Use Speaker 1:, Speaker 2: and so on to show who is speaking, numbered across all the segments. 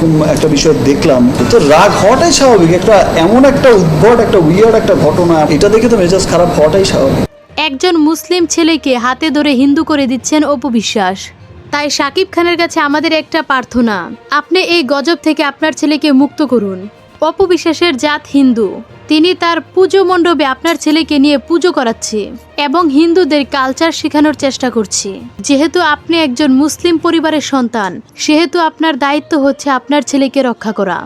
Speaker 1: এরকম একটা বিষয় দেখলাম, তো রাগ হওয়াটাই স্বাভাবিক। একটা এমন একটা উদ্ভট, একটা উইয়ার্ড একটা ঘটনা, এটা দেখে তো মেজাজ খারাপ হওয়াটাই স্বাভাবিক।
Speaker 2: একজন মুসলিম ছেলেকে হাতে ধরে হিন্দু করে দিচ্ছেন অপবিশ্বাস তাই সাকিব খানের কাছে আমাদের একটা প্রার্থনা, আপনি এই গজব থেকে আপনার ছেলেকে মুক্ত করুন। অপবিশ্বাসের জাত হিন্দু। তিনি তার পুজো মণ্ডপে আপনার ছেলেকে নিয়ে পুজো করাচ্ছে এবং হিন্দুদের কালচার শেখানোর চেষ্টা করছি। যেহেতু আপনি একজন মুসলিম পরিবারের সন্তান, সেহেতু আপনার দায়িত্ব হচ্ছে আপনার ছেলেকে রক্ষা করা।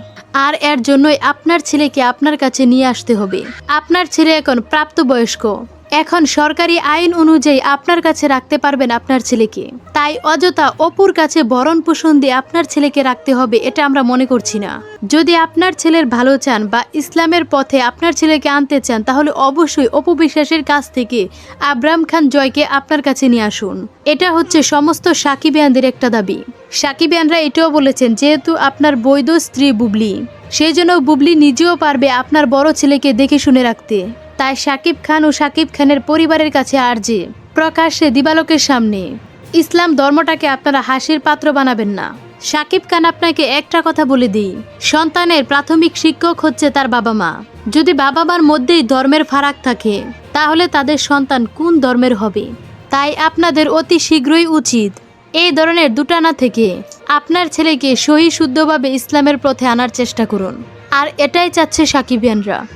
Speaker 2: আর এর জন্যই আপনার ছেলেকে আপনার কাছে নিয়ে আসতে হবে। আপনার ছেলে এখন প্রাপ্তবয়স্ক। এখন সরকারি আইন অনুযায়ী আপনার কাছে রাখতে পারবেন আপনার ছেলেকে। তাই অযথা অপুর কাছে ভরণ পোষণ দিয়ে আপনার ছেলেকে রাখতে হবে, এটা আমরা মনে করছি না। যদি আপনার ছেলের ভালো চান বা ইসলামের পথে আপনার ছেলেকে আনতে চান, তাহলে অবশ্যই অপু বিশ্বাসের কাছ থেকে আব্রাম খান জয়কে আপনার কাছে নিয়ে আসুন। এটা হচ্ছে সমস্ত সাকিবিয়ানদের একটা দাবি। সাকিবিয়ানরা এটাও বলেছেন, যেহেতু আপনার বৈধ স্ত্রী বুবলি সেই জন্য বুবলি নিজেও পারবে আপনার বড় ছেলেকে দেখে শুনে রাখতে। তাই সাকিব খান ও সাকিব খানের পরিবারের কাছে আর্জি। প্রকাশ্যে দিবালোকের সামনে। ইসলাম ধর্মটাকে আপনারা হাসির পাত্র বানাবেন না। সাকিব খান আপনাকে একটা কথা বলে দিই। সন্তানের প্রাথমিক শিক্ষক হচ্ছে তার বাবা মা। যদি বাবা মার মধ্যেই ধর্মের ফারাক থাকে, তাহলে তাদের সন্তান কোন ধর্মের হবে? তাই আপনাদের অতি শীঘ্রই উচিত এই ধরনের দুটানা থেকে আপনার ছেলেকে সহি শুদ্ধভাবে ইসলামের পথে আনার চেষ্টা করুন। আর এটাই চাচ্ছে সাকিবিয়ানরা।